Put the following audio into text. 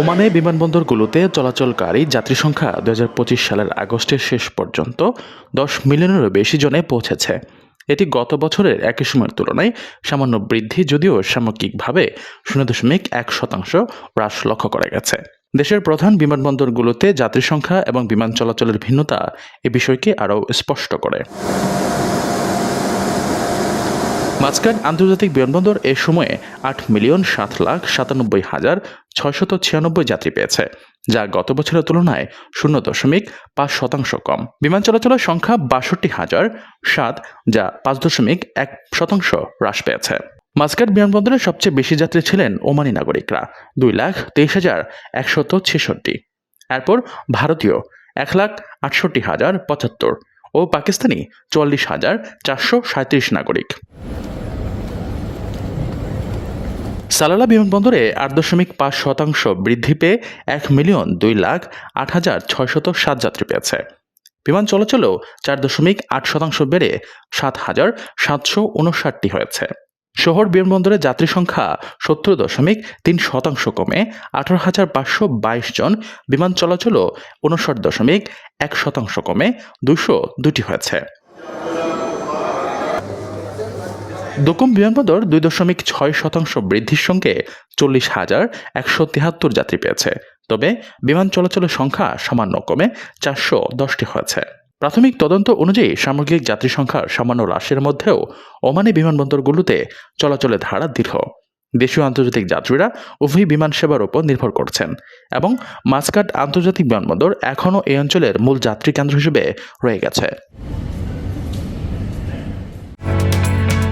ওমানে বিমানবন্দরগুলোতে চলাচলকারী যাত্রী সংখ্যা দু সালের আগস্টের শেষ পর্যন্ত দশ মিলিয়নেরও বেশি জনে পৌঁছেছে। এটি গত বছরের একই সময়ের তুলনায় সামান্য বৃদ্ধি যদিও সামগ্রিকভাবে শূন্য দশমিক এক শতাংশ হ্রাস লক্ষ্য করা গেছে। দেশের প্রধান বিমানবন্দরগুলোতে যাত্রী সংখ্যা এবং বিমান চলাচলের ভিন্নতা এ বিষয়কে আরও স্পষ্ট করে। মাঝখান আন্তর্জাতিক বিমানবন্দর এ সময়ে আট মিলিয়ন সাত লাখ সাতানব্বই হাজার ছয়শত ছিয়ানব্বই যাত্রী পেয়েছে, যা গত বছরের তুলনায় শূন্য দশমিক পাঁচ শতাংশ কম। বিমান চলাচলের সংখ্যা বাষট্টি হাজার সাত, যা পাঁচ দশমিক এক শতাংশ হ্রাস পেয়েছে। মাস্কাট বিমানবন্দরে সবচেয়ে বেশি যাত্রী ছিলেন ওমানি নাগরিকরা, দুই লাখ তেইশ হাজার একশত ছেষট্টি। এরপর ভারতীয়, এক লাখ আটষট্টি হাজার পঁচাত্তর ও পাকিস্তানি চল্লিশ হাজার চারশো সাঁত্রিশ নাগরিক। সালালা বিমানবন্দরে আট দশমিক পাঁচ শতাংশ বৃদ্ধি পেয়ে এক মিলিয়ন দুই লাখ আট হাজার ছয়শত সাত যাত্রী পেয়েছে। বিমান চলাচলেও চার দশমিক আট শতাংশ বেড়ে সাত হাজার সাতশো উনষাটটি হয়েছে। শহর বিমানবন্দরে যাত্রী সংখ্যা সত্তর দশমিক তিন শতাংশ কমে আঠারো হাজার পাঁচশো বাইশ জন। বিমান চলাচলও উনষাট দশমিক এক শতাংশ কমে দুশো দুটি হয়েছে। দোকম বিমানবন্দর দুই দশমিক ছয় শতাংশ বৃদ্ধির সঙ্গে চল্লিশ হাজার একশো তেহাত্তর যাত্রী পেয়েছে। তবে বিমান চলাচলের সংখ্যা সামান্য কমে চারশো দশটি হয়েছে। প্রাথমিক তদন্ত অনুযায়ী সামগ্রিক যাত্রী সংখ্যার সামান্য হ্রাসের মধ্যেও ওমানি বিমানবন্দরগুলোতে চলাচলের ধারা দীর্ঘ। দেশীয় আন্তর্জাতিক যাত্রীরা উভয় বিমান সেবার উপর নির্ভর করছেন এবং মাসকাট আন্তর্জাতিক বিমানবন্দর এখনও এই অঞ্চলের মূল যাত্রী কেন্দ্র হিসেবে রয়ে গেছে।